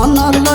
Onurlu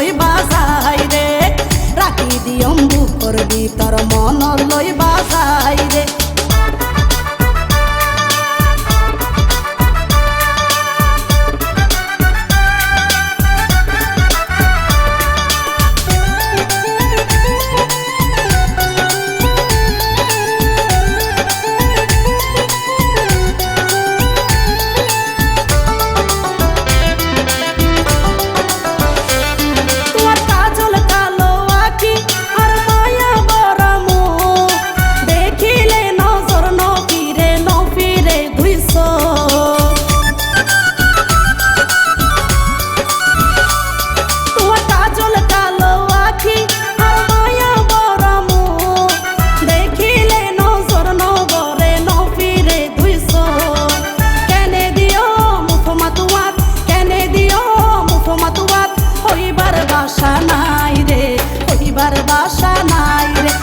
বাসা নাই রে।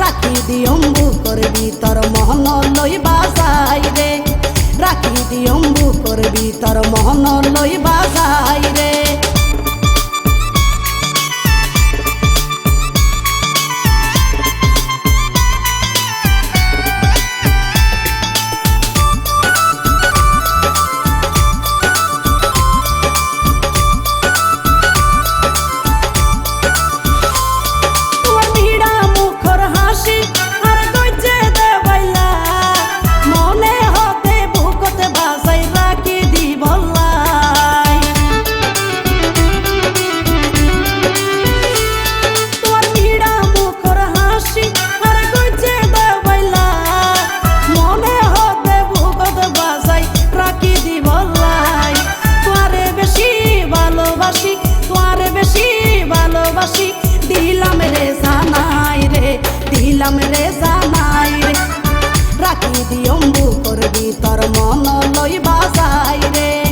রাখি দিয়ম্বু করবি, তোর মহন লই বাসাই রে। রাখি দিয়ম্বু করবি, তোর মহন লই বাসাই রে। দিলাম রে জানাই রে। রাখি দিয়ম্বু করবি তোর মন লই বাজাই রে।